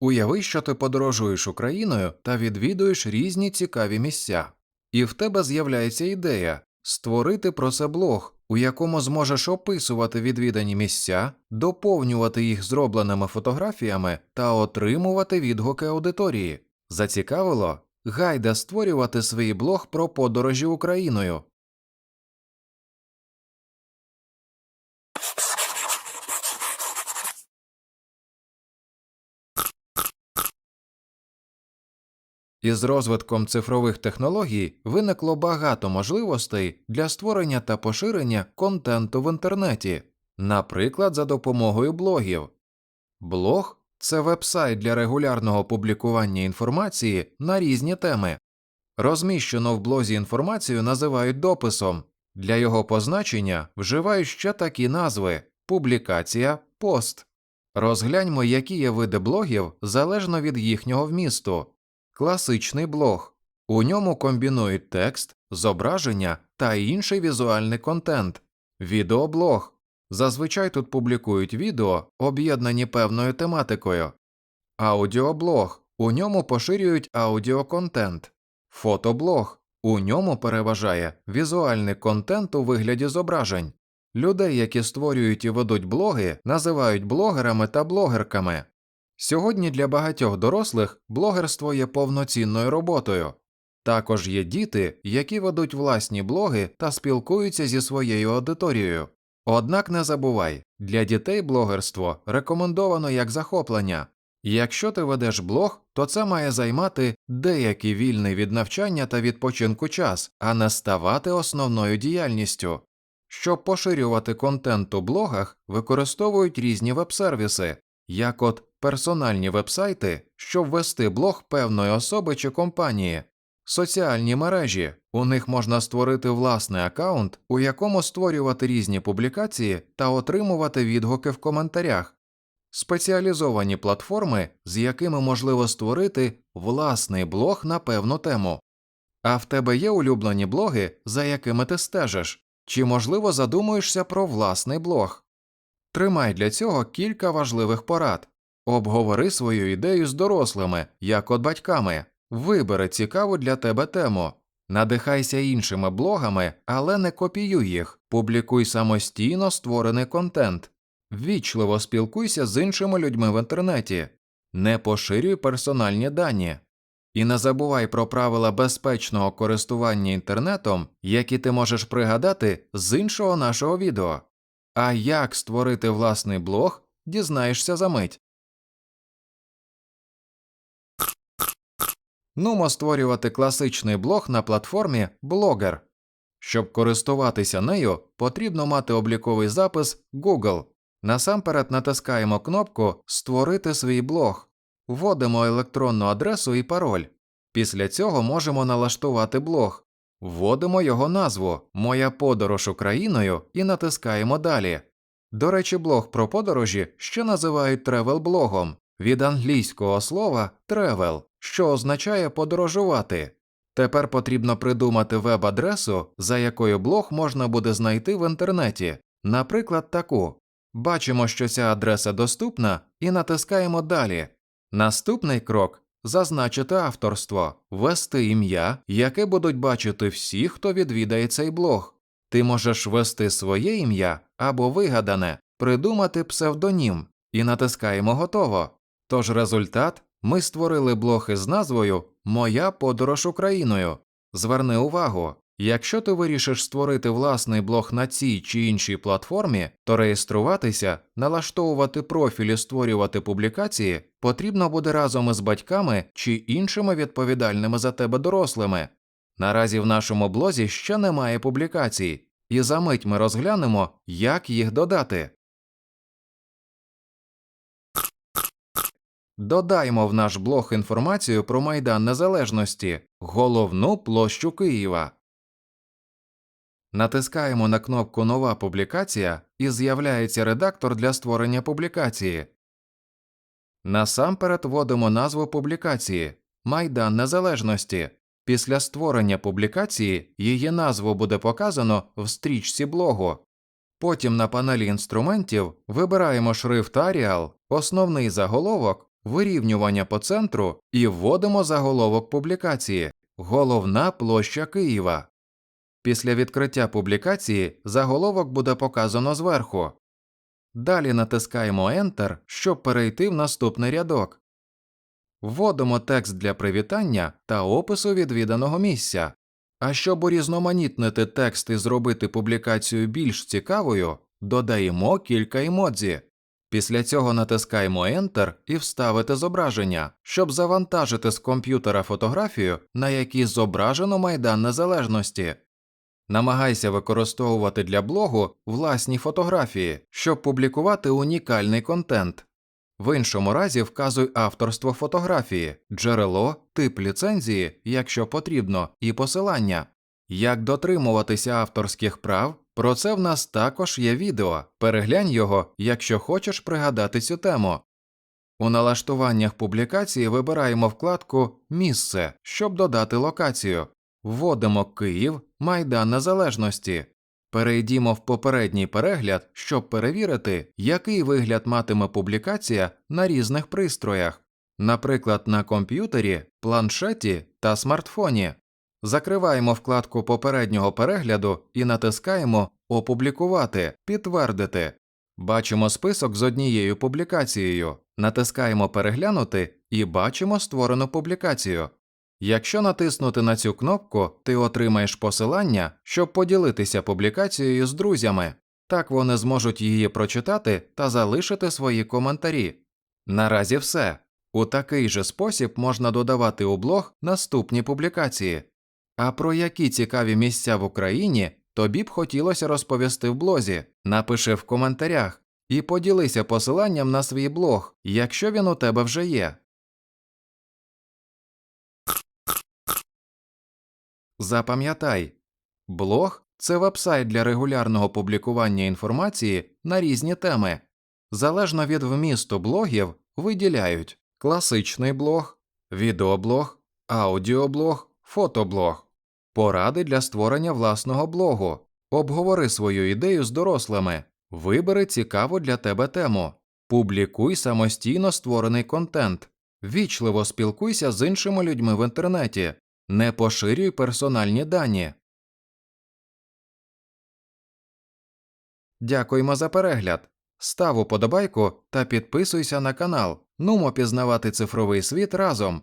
Уяви, що ти подорожуєш Україною та відвідуєш різні цікаві місця, і в тебе з'являється ідея створити про це блог, у якому зможеш описувати відвідані місця, доповнювати їх зробленими фотографіями та отримувати відгуки аудиторії. Зацікавило? Гайда створювати свій блог про подорожі Україною. Із розвитком цифрових технологій виникло багато можливостей для створення та поширення контенту в інтернеті, наприклад, за допомогою блогів. Блог це вебсайт для регулярного публікування інформації на різні теми. Розміщену в блозі інформацію називають дописом. Для його позначення вживають ще такі назви публікація, пост. Розгляньмо, які є види блогів залежно від їхнього вмісту. Класичний блог. У ньому комбінують текст, зображення та інший візуальний контент. Відеоблог. Зазвичай тут публікують відео, об'єднані певною тематикою. Аудіоблог. У ньому поширюють аудіоконтент. Фотоблог. У ньому переважає візуальний контент у вигляді зображень. Людей, які створюють і ведуть блоги, називають блогерами та блогерками. Сьогодні для багатьох дорослих блогерство є повноцінною роботою. Також є діти, які ведуть власні блоги та спілкуються зі своєю аудиторією. Однак не забувай, для дітей блогерство рекомендовано як захоплення. Якщо ти ведеш блог, то це має займати деякий вільний від навчання та відпочинку час, а не ставати основною діяльністю. Щоб поширювати контент у блогах, використовують різні веб-сервіси, як от персональні вебсайти, щоб вести блог певної особи чи компанії, соціальні мережі, у них можна створити власний аккаунт, у якому створювати різні публікації та отримувати відгуки в коментарях, спеціалізовані платформи, з якими можливо створити власний блог на певну тему. А в тебе є улюблені блоги, за якими ти стежиш, чи можливо задумуєшся про власний блог. Тримай для цього кілька важливих порад. Обговори свою ідею з дорослими, як от батьками, вибери цікаву для тебе тему, надихайся іншими блогами, але не копіюй їх, публікуй самостійно створений контент, ввічливо спілкуйся з іншими людьми в інтернеті, не поширюй персональні дані. І не забувай про правила безпечного користування інтернетом, які ти можеш пригадати з іншого нашого відео. А як створити власний блог, дізнаєшся за мить. Нумо створювати класичний блог на платформі Blogger. Щоб користуватися нею, потрібно мати обліковий запис Google. Насамперед натискаємо кнопку Створити свій блог, вводимо електронну адресу і пароль. Після цього можемо налаштувати блог. Вводимо його назву Моя подорож Україною і натискаємо Далі. До речі, блог про подорожі ще називають тревел-блогом від англійського слова travel, що означає подорожувати. Тепер потрібно придумати веб-адресу, за якою блог можна буде знайти в інтернеті, наприклад, таку. Бачимо, що ця адреса доступна, і натискаємо Далі. Наступний крок зазначити авторство, ввести ім'я, яке будуть бачити всі, хто відвідає цей блог. Ти можеш ввести своє ім'я або вигадане, придумати псевдонім і натискаємо Готово. Тож результат ми створили блог із назвою Моя подорож Україною. Зверни увагу, якщо ти вирішиш створити власний блог на цій чи іншій платформі, то реєструватися, налаштовувати профіль і створювати публікації потрібно буде разом із батьками чи іншими відповідальними за тебе дорослими. Наразі в нашому блозі ще немає публікацій, і за мить ми розглянемо, як їх додати. Додаймо в наш блог інформацію про Майдан Незалежності, головну площу Києва. Натискаємо на кнопку Нова публікація і з'являється редактор для створення публікації. Насамперед вводимо назву публікації Майдан Незалежності. Після створення публікації її назву буде показано в стрічці блогу. Потім на панелі інструментів вибираємо шрифт Arial, основний заголовок, вирівнювання по центру і вводимо заголовок публікації Головна площа Києва. Після відкриття публікації заголовок буде показано зверху. Далі натискаємо Enter, щоб перейти в наступний рядок. Вводимо текст для привітання та опису відвіданого місця. А щоб урізноманітнити текст і зробити публікацію більш цікавою, додаємо кілька емодзі. Після цього натискаємо Enter і вставити зображення, щоб завантажити з комп'ютера фотографію, на якій зображено Майдан Незалежності. Намагайся використовувати для блогу власні фотографії, щоб публікувати унікальний контент. В іншому разі вказуй авторство фотографії, джерело, тип ліцензії, якщо потрібно, і посилання. Як дотримуватися авторських прав, про це в нас також є відео. Переглянь його, якщо хочеш пригадати цю тему. У налаштуваннях публікації вибираємо вкладку Місце, щоб додати локацію. Вводимо Київ, Майдан Незалежності. Перейдімо в попередній перегляд, щоб перевірити, який вигляд матиме публікація на різних пристроях, наприклад, на комп'ютері, планшеті та смартфоні. Закриваємо вкладку попереднього перегляду і натискаємо Опублікувати, підтвердити. Бачимо список з однією публікацією, натискаємо Переглянути і бачимо створену публікацію. Якщо натиснути на цю кнопку, ти отримаєш посилання, щоб поділитися публікацією з друзями. Так вони зможуть її прочитати та залишити свої коментарі. Наразі все. У такий же спосіб можна додавати у блог наступні публікації. А про які цікаві місця в Україні тобі б хотілося розповісти в блозі, напиши в коментарях і поділися посиланням на свій блог, якщо він у тебе вже є. Запам'ятай, блог це вебсайт для регулярного публікування інформації на різні теми. Залежно від вмісту блогів виділяють класичний блог, відеоблог, аудіоблог, фотоблог, поради для створення власного блогу, обговори свою ідею з дорослими, вибери цікаву для тебе тему, публікуй самостійно створений контент, вічливо спілкуйся з іншими людьми в інтернеті, не поширюй персональні дані. Дякуємо за перегляд. Став уподобайку та підписуйся на канал. Нумо пізнавати цифровий світ разом.